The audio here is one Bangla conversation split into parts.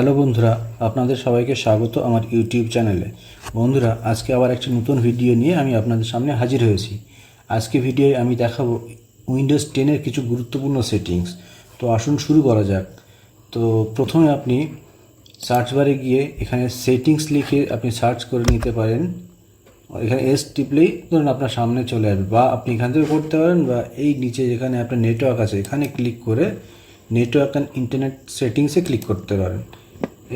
হ্যালো বন্ধুরা, আপনাদের সবাইকে স্বাগত আমার ইউটিউব চ্যানেলে। বন্ধুরা, আজকে আবার একটি নতুন ভিডিও নিয়ে আমি আপনাদের সামনে হাজির হয়েছি। আজকে ভিডিওয়ে আমি দেখাবো উইন্ডোজ টেনের কিছু গুরুত্বপূর্ণ সেটিংস। তো আসুন শুরু করা যাক। তো প্রথমে আপনি সার্চ বারে গিয়ে এখানে সেটিংস লিখে আপনি সার্চ করে নিতে পারেন। এখানে এস টিপলেই ধরুন আপনার সামনে চলে আসবে বা আপনি এখান থেকে করতে পারেন বা এই নিচে যেখানে আপনার নেটওয়ার্ক আছে, এখানে ক্লিক করে নেটওয়ার্ক অ্যান্ড ইন্টারনেট সেটিংসে ক্লিক করতে পারেন।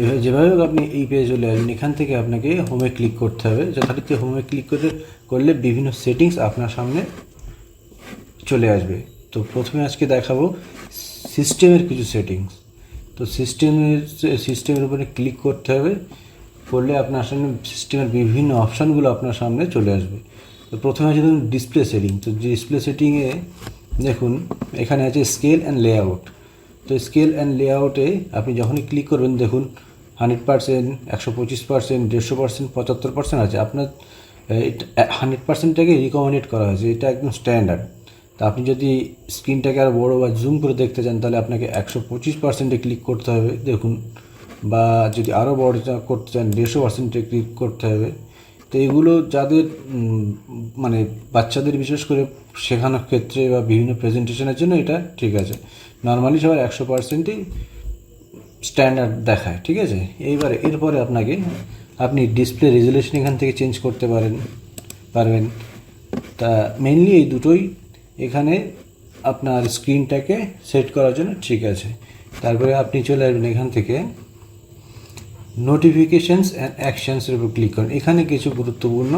এভাবে যেভাবে হোক আপনি এই পেজে চলে আসবেন, এখান থেকে আপনাকে হোমে ক্লিক করতে হবে। যথারীতি হোমে ক্লিক করে করলে বিভিন্ন সেটিংস আপনার সামনে চলে আসবে। তো প্রথমে আজকে দেখাবো সিস্টেমের কিছু সেটিংস তো সিস্টেমের সিস্টেমের উপরে ক্লিক করতে হবে, করলে আপনার সামনে সিস্টেমের বিভিন্ন অপশানগুলো আপনার সামনে চলে আসবে। তো প্রথমে আছে ধরুন ডিসপ্লে সেটিং তো ডিসপ্লে সেটিংয়ে দেখুন, এখানে আছে স্কেল অ্যান্ড লেআউট তো স্কেল অ্যান্ড লেআউটে আপনি যখনই ক্লিক করবেন, দেখুন হান্ড্রেড পার্সেন্ট, একশো পঁচিশ পার্সেন্ট, দেড়শো পার্সেন্ট, পঁচাত্তর পার্সেন্ট আছে। আপনার হান্ড্রেড পার্সেন্টটাকে রিকমেন্ডেড করা হয়েছে। এটা একদম স্ট্যান্ডার্ড তা আপনি যদি স্ক্রিনটাকে আরও বড়ো বা জুম করে দেখতে চান, তাহলে আপনাকে একশো পঁচিশ পার্সেন্টে ক্লিক করতে হবে, দেখুন। বা যদি আরও বড় করতে চান, দেড়শো পার্সেন্টে ক্লিক করতে হবে। তো এগুলো যাদের মানে বাচ্চাদের বিশেষ করে শেখানোর ক্ষেত্রে বা বিভিন্ন প্রেজেন্টেশনের জন্য এটা ঠিক আছে। নর্মালি সবার একশো পার্সেন্টই স্ট্যান্ডার্ড দেখায়, ঠিক আছে? এইবারে, এরপরে আপনাকে আপনি ডিসপ্লে রেজুলেশন এখান থেকে চেঞ্জ করতে পারেন, পারবেন। তা মেনলি এই দুটোই এখানে আপনার স্ক্রিনটাকে সেট করার জন্য ঠিক আছে। তারপরে আপনি চলে আসবেন এখান থেকে। নোটিফিকেশানস অ্যান্ড অ্যাকশানসের উপর ক্লিক করুন। এখানে কিছু গুরুত্বপূর্ণ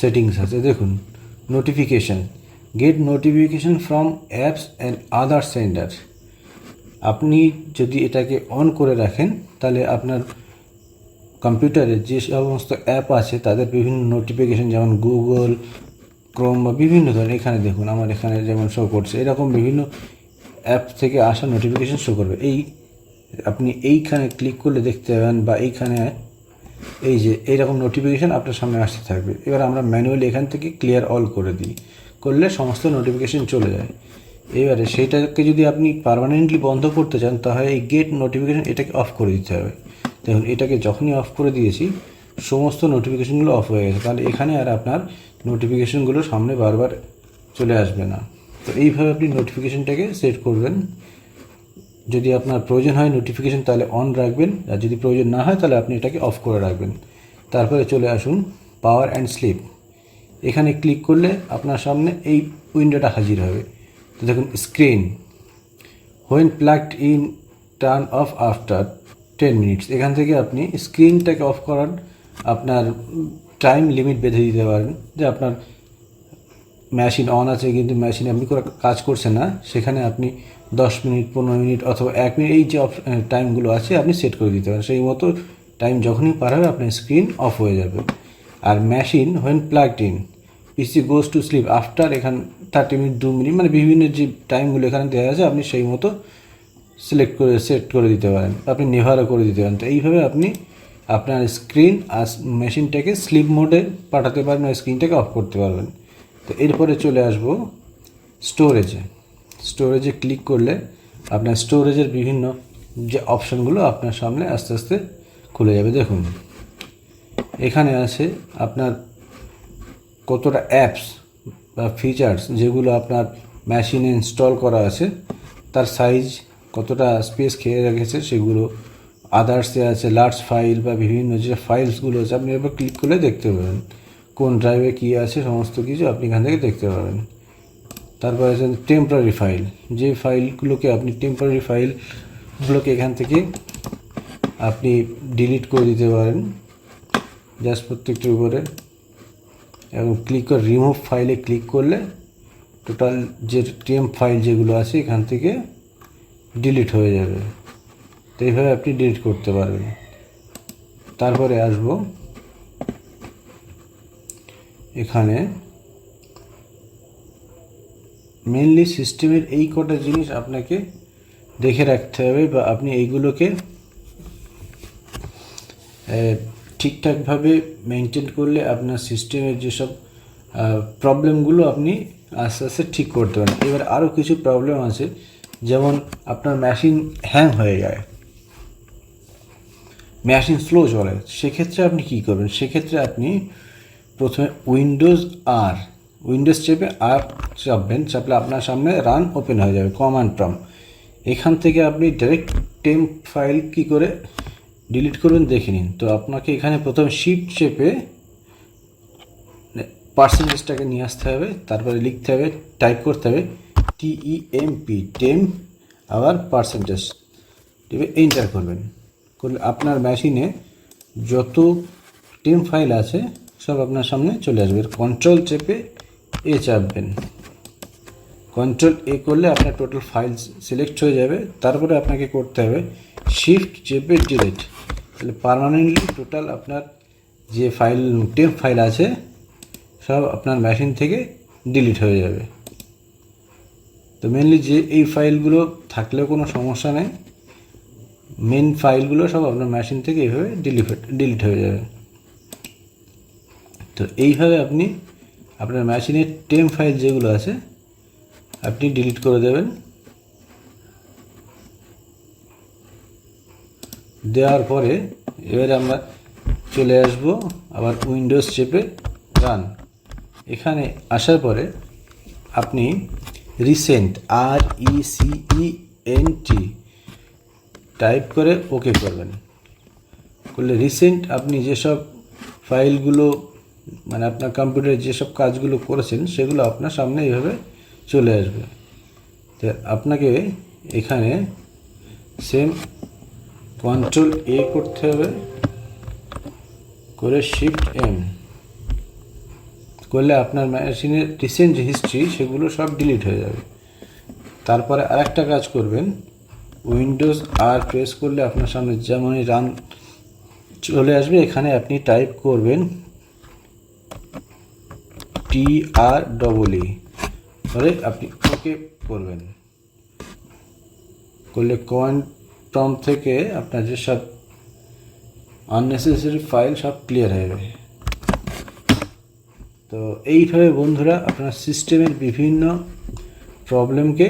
সেটিংস আছে। দেখুন notification get notification from apps and other sender আপনি যদি এটাকে অন করে রাখেন, তাহলে আপনার কম্পিউটারে যে সমস্ত অ্যাপ আছে, তাদের বিভিন্ন নোটিফিকেশান যেমন গুগল ক্রোম বা বিভিন্ন ধরনের, এখানে দেখুন, আমার এখানে যেমন শো করছে, এরকম বিভিন্ন অ্যাপ থেকে আসা নোটিফিকেশান শো করবে। এই, আপনি এইখানে ক্লিক করলে দেখতে পাবেন বা এইখানে এই যে এইরকম নোটিফিকেশান আপনার সামনে আসতে থাকবে। এবার আমরা ম্যানুয়ালি এখান থেকে ক্লিয়ার অল করে দিই। করলে সমস্ত নোটিফিকেশান চলে যায়। এবারে সেইটাকে যদি আপনি পার্মানেন্টলি বন্ধ করতে চান, তাহলে এই গেট নোটিফিকেশান এটাকে অফ করে দিতে হবে। দেখুন, এটাকে যখনই অফ করে দিয়েছি, সমস্ত নোটিফিকেশানগুলো অফ হয়ে গেছে। তাহলে এখানে আর আপনার নোটিফিকেশানগুলো সামনে বারবার চলে আসবে না। তো এইভাবে আপনি নোটিফিকেশানটাকে সেট করবেন। যদি আপনার প্রয়োজন হয় নোটিফিকেশান তাহলে অন রাখবেন। আর যদি প্রয়োজন না হয়, তাহলে আপনি এটাকে অফ করে রাখবেন। তারপরে চলে আসুন পাওয়ার অ্যান্ড স্লিপ এখানে ক্লিক করলে আপনার সামনে এই উইন্ডোটা হাজির হবে। তো দেখুন screen when plugged in turn off after ten minutes এখান থেকে আপনি স্ক্রিনটাকে অফ করার আপনার টাইম লিমিট বেঁধে দিতে পারেন। যে আপনার মেশিন অন আছে, কিন্তু মেশিনে আপনি কোনো কাজ করছেন না, সেখানে আপনি দশ মিনিট, পনেরো মিনিট অথবা এক মিনিট, এই যে টাইমগুলো আছে, আপনি সেট করে দিতে পারেন। সেই মতো টাইম যখনই পার হবে, আপনার স্ক্রিন অফ হয়ে যাবে। আর machine when plugged in PC goes to sleep after এখান থার্টি মিনিট দু মিনিট মানে বিভিন্ন যে টাইমগুলো এখানে দেওয়া আছে, আপনি সেই মতো সিলেক্ট করে সেট করে দিতে পারেন। আপনি নেভারও করে দিতে পারেন। তো এইভাবে আপনি আপনার স্ক্রিন আর মেশিনটাকে স্লিপ মোডে পাঠাতে পারবেন আর স্ক্রিনটাকে অফ করতে পারবেন। তো এরপরে চলে আসব স্টোরেজে স্টোরেজে ক্লিক করলে আপনার স্টোরেজের বিভিন্ন যে অপশানগুলো আপনার সামনে আস্তে আস্তে খুলে যাবে। দেখুন, এখানে আছে আপনার কতটা অ্যাপস বা ফিচার্স যেগুলো আপনার মেশিনে ইনস্টল করা আছে, তার সাইজ কতটা স্পেস খেয়ে রেখেছে সেগুলো আদার্সে আছে লার্জ ফাইল বা বিভিন্ন যে ফাইলসগুলো আছে, আপনি এবার ক্লিক করলে দেখতে পাবেন। কোন ড্রাইভে কী আছে, সমস্ত কিছু আপনি এখান থেকে দেখতে পাবেন। তারপরে আছে টেম্পোরারি ফাইল যে ফাইলগুলোকে আপনি টেম্পোরারি ফাইলগুলোকে এখান থেকে আপনি ডিলিট করে দিতে পারেন। জাস্ট প্রত্যেকটির উপরে। এবং ক্লিক করে রিমুভ ফাইলে ক্লিক করলে টোটাল যে টেম্প ফাইল যেগুলো আছে এখান থেকে ডিলিট হয়ে যাবে। তো এইভাবে আপনি ডিলিট করতে পারবেন। তারপরে আসব এখানে মেনলি সিস্টেমের এই কটা জিনিস আপনাকে দেখে রাখতে হবে বা আপনি এইগুলোকে ঠিকঠাকভাবে মেনটেন করলে আপনার সিস্টেমের যেসব প্রবলেমগুলো আপনি আস্তে আস্তে ঠিক করতে পারেন। এবার আরও কিছু প্রবলেম আছে, যেমন আপনার মেশিন হ্যাং হয়ে যায়। মেশিন স্লো চলে। সেক্ষেত্রে আপনি কী করবেন? সেক্ষেত্রে আপনি প্রথমে উইন্ডোজ আর উইন্ডোজ চেপে আর চাপবেন, চাপলে আপনার সামনে রান ওপেন হয়ে যাবে কমান্ড প্রম এখান থেকে আপনি ডাইরেক্ট টেম্প ফাইল কি করে ডিলিট করবেন, দেখে নিন। তো আপনাকে এখানে প্রথম শিফট চেপে পার্সেন্টেজটাকে নিয়ে আসতে হবে, তারপরে লিখতে হবে টাইপ করতে হবে টিইএমপি টেম আবার পার্সেন্টেজ টিপে এন্টার করবেন। করলে আপনার মেশিনে যত টেম ফাইল আছে, সব আপনার সামনে চলে আসবে। কন্ট্রোল চেপে এ চাপবেন। কন্ট্রোল এ করলে আপনার টোটাল ফাইল সিলেক্ট হয়ে যাবে। তারপরে আপনাকে করতে হবে শিফট চেপে ডিলিট তাহলে পারমানেন্টলি টোটাল আপনার যে ফাইল টেম ফাইল আছে, সব আপনার মেশিন থেকে ডিলিট হয়ে যাবে। তো মেনলি যে এই ফাইলগুলো থাকলেও কোনো সমস্যা নেই মেন ফাইলগুলো সব আপনার মেশিন থেকে এইভাবে ডিলিট ডিলিট হয়ে যাবে। তো এইভাবে আপনি আপনার মেশিনের টেম ফাইল যেগুলো আছে, আপনি ডিলিট করে দেবেন। দেওয়ার পরে এবারে আমরা চলে আসব আবার উইন্ডোজ চেপে রান। এখানে আসার পরে আপনি recent R E C E N T type করে ওকে করবেন। করলে রিসেন্ট আপনি যেসব ফাইলগুলো মানে আপনার কম্পিউটারে যেসব কাজগুলো করেছেন, সেগুলো আপনার সামনে এইভাবে চলে আসবে। তো আপনাকে এখানে সেম কন্ট্রোল এ করতে হবে। করে শিফট এম করলে আপনার মেশিনের রিসেন্ট যে হিস্ট্রি সেগুলো সব ডিলিট হয়ে যাবে। তারপরে আরেকটা কাজ করবেন। উইন্ডোজ আর প্রেস করলে আপনার সামনে যেমনই রান চলে আসবে, এখানে আপনি টাইপ করবেন টি আর ডবল ই পরে আপনি ওকে করবেন। করলে কয়েন প্রম থেকে আপনার যে সব আননেসেসারি ফাইল সব ক্লিয়ার হয়ে যাবে তো এইভাবে বন্ধুরা আপনার সিস্টেমের বিভিন্ন প্রবলেমকে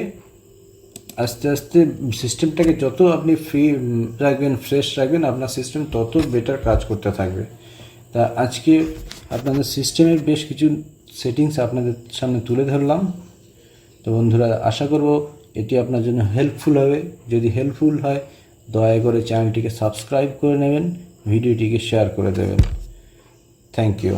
আস্তে আস্তে সিস্টেমটাকে যত আপনি ফ্রি রাখবেন ফ্রেশ রাখবেন, আপনার সিস্টেম তত বেটার কাজ করতে থাকবে। তা আজকে আপনাদের সিস্টেমের বেশ কিছু সেটিংস আপনাদের সামনে তুলে ধরলাম। তো বন্ধুরা, আশা করব এটি আপনার জন্য হেল্পফুল হবে। যদি হেল্পফুল হয় দয়া করে চ্যানেলটিকে সাবস্ক্রাইব করে নেবেন ভিডিওটিকে শেয়ার করে দেবেন। Thank you